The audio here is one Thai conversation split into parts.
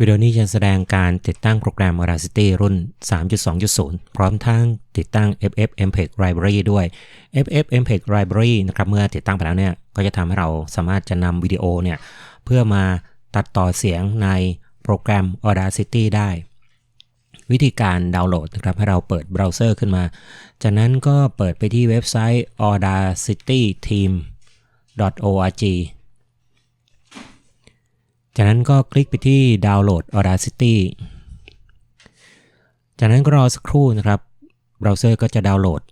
วิดีโอนี้จะแสดงการติดตั้งโปรแกรม Audacity รุ่น 3.2.0 พร้อมทั้งติดตั้ง FF MPEG Library ด้วย FF MPEG Library นะครับเมื่อติดตั้งไปแล้วเนี่ยก็จะทำให้เราสามารถจะนำวิดีโอเนี่ยเพื่อมาตัดต่อเสียงในโปรแกรม Audacity ได้ วิธีการดาวน์โหลดนะครับให้เราเปิดเบราว์เซอร์ขึ้นมา จากนั้นก็เปิดไปที่เว็บไซต์ audacityteam.org จากนั้นก็คลิกไปที่ดาวน์โหลด Audacity จากนั้นก็รอสักครู่นะครับเบราว์เซอร์ก็จะดาวน์โหลด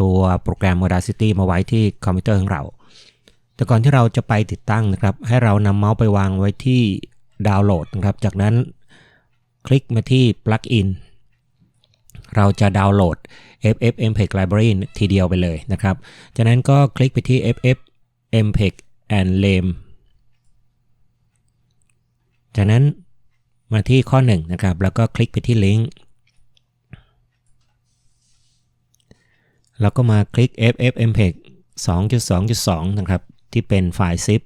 ตัวโปรแกรม Audacity มาไว้ที่คอมพิวเตอร์ของเรา แต่ก่อนที่เราจะไปติดตั้งนะครับ ให้เรานำเมาส์ไปวางไว้ที่ดาวน์โหลดนะครับ จากนั้นคลิกมาที่ Plugin เราจะดาวน์โหลด FF MPEG Library ทีเดียวไปเลยนะครับ จากนั้นก็คลิกไปที่ FF MPEG and LAME จากนั้นมาที่ข้อ1นะครับ แล้วก็คลิกไปที่ลิงก์แล้วก็มาคลิก FFmpeg 2.2.2 นะครับ ที่เป็นไฟล์ zip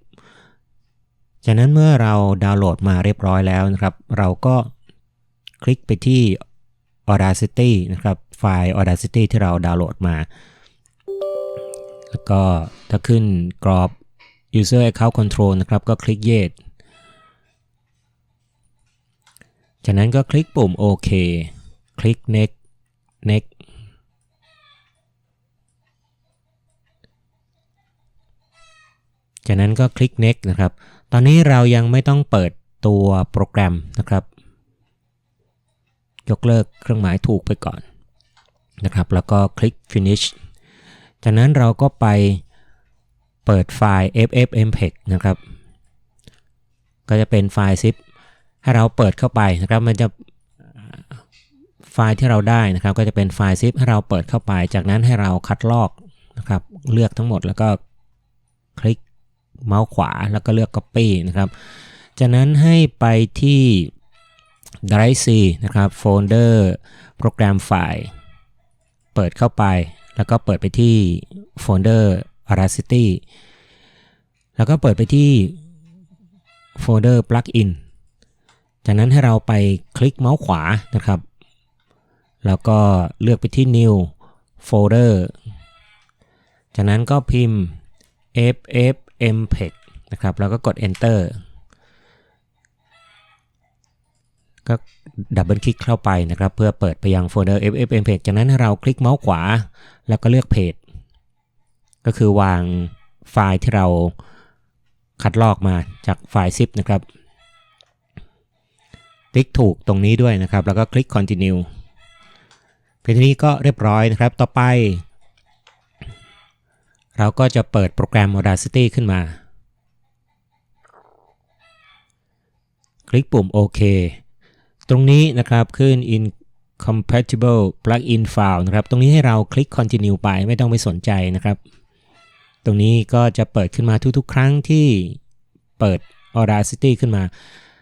จากนั้นเมื่อเราดาวน์โหลดมาเรียบร้อยแล้วนะครับ เราก็คลิกไปที่ Audacity นะครับไฟล์ Audacity ที่เราดาวน์โหลดมา แล้วก็ถ้าขึ้นกรอบ user account control นะครับ ก็คลิก yes จากนั้นก็คลิกปุ่มโอเคคลิก next next จากนั้นก็คลิก next นะครับ ตอนนี้เรายังไม่ต้องเปิดตัวโปรแกรมนะครับ ยกเลิกเครื่องหมายถูกไปก่อนนะครับ แล้วก็คลิก finish จากนั้นเราก็ไปเปิดไฟล์ ffmpeg นะครับ ก็จะเป็นไฟล์ zip ให้เราเปิดเข้าไปนะครับ มันจะไฟล์ที่เราได้นะครับ ก็จะเป็นไฟล์ zip ให้เราเปิดเข้าไป จากนั้นให้เราคัดลอกนะครับ เลือกทั้งหมดแล้วก็คลิกเมาส์ขวาแล้วก็เลือก copy นะครับ จากนั้นให้ไปที่ drive c นะครับโฟลเดอร์โปรแกรมไฟล์เปิดเข้าไปแล้วก็เปิดไปที่โฟลเดอร์ Audacity แล้วก็เปิดไปที่โฟลเดอร์ plugin จากนั้นให้เราไปคลิกเมาส์ขวานะครับ แล้วก็เลือกไปที่ new folder จากนั้นก็พิมพ์ ffmpeg นะครับแล้วก็กด enter ก็ดับเบิลคลิกเข้าไปนะครับ เพื่อเปิดไปยังโฟลเดอร์ ffmpeg จากนั้นให้เราคลิกเมาส์ขวา แล้วก็เลือกเพจก็คือวางไฟล์ที่เราคัดลอกมาจากไฟล์ zip นะครับ ติ๊กถูกตรงนี้ด้วยนะครับ แล้วก็คลิก continue เพียงนี้ก็เรียบร้อยนะครับ ต่อไป เราก็จะเปิดโปรแกรม Audacity ขึ้นมา คลิกปุ่มโอเคตรงนี้นะครับขึ้น incompatible plugin file นะครับ ตรงนี้ให้เราคลิก continue ไปไม่ต้องไปสนใจนะครับ ตรงนี้ก็จะเปิดขึ้นมาทุกๆ ครั้งที่เปิด Audacity ขึ้นมา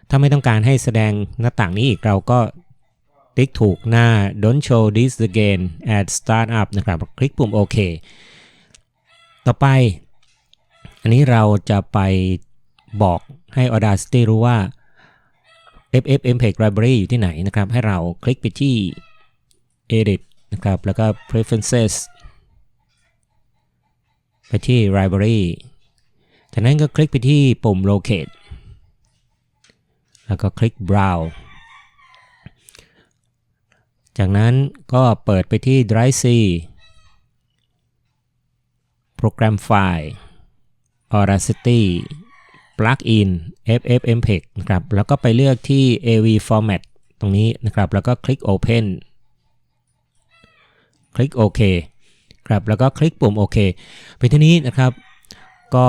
ถ้าไม่ต้องการให้แสดงหน้าต่างนี้อีกเราก็ติ๊กถูกหน้า don't show this again at startup นะครับ คลิกปุ่มโอเค ต่อไป อันนี้เราจะไปบอกให้ Audacity รู้ว่า FFmpeg library อยู่ที่ไหนนะครับ ให้เราคลิกไปที่ edit นะครับ แล้วก็ preferences ไปที่ library จากนั้นก็คลิกไปที่ปุ่ม locate แล้วก็คลิก browse จากนั้นก็เปิดไปที่ drive c โปรแกรมไฟล์ audacity plugin ffmpeg นะครับ แล้วก็ไปเลือกที่ av format ตรงนี้นะครับ แล้วก็คลิก open คลิกโอเครับ แล้วก็คลิกปุ่มโอเคเป็นที่นี้นะครับ ก็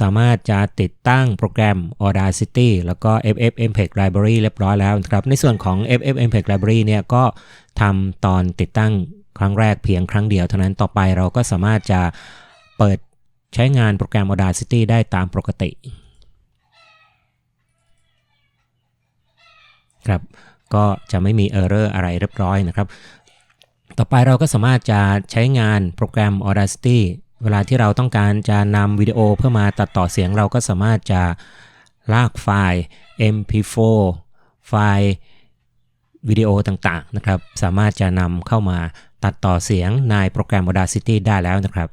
สามารถจะติดตั้งโปรแกรม Audacity แล้วก็ FFmpeg Library เรียบร้อยแล้วครับ ในส่วนของ FFmpeg Library เนี่ยก็ทำตอนติดตั้งครั้งแรกเพียงครั้งเดียวเท่านั้นต่อไปเราก็สามารถจะเปิดใช้งานโปรแกรม Audacity ได้ตามปกติครับก็จะไม่มี Error อะไรเรียบร้อยนะครับ ต่อไปเราก็สามารถจะใช้งานโปรแกรม Audacity เวลาที่เราต้องการจะนำวิดีโอเพื่อมาตัดต่อเสียงเราก็สามารถจะลากไฟล์ mp4 ไฟล์วิดีโอต่างๆนะครับ สามารถจะนำเข้ามาตัดต่อเสียงในโปรแกรม Audacity ได้แล้วนะครับ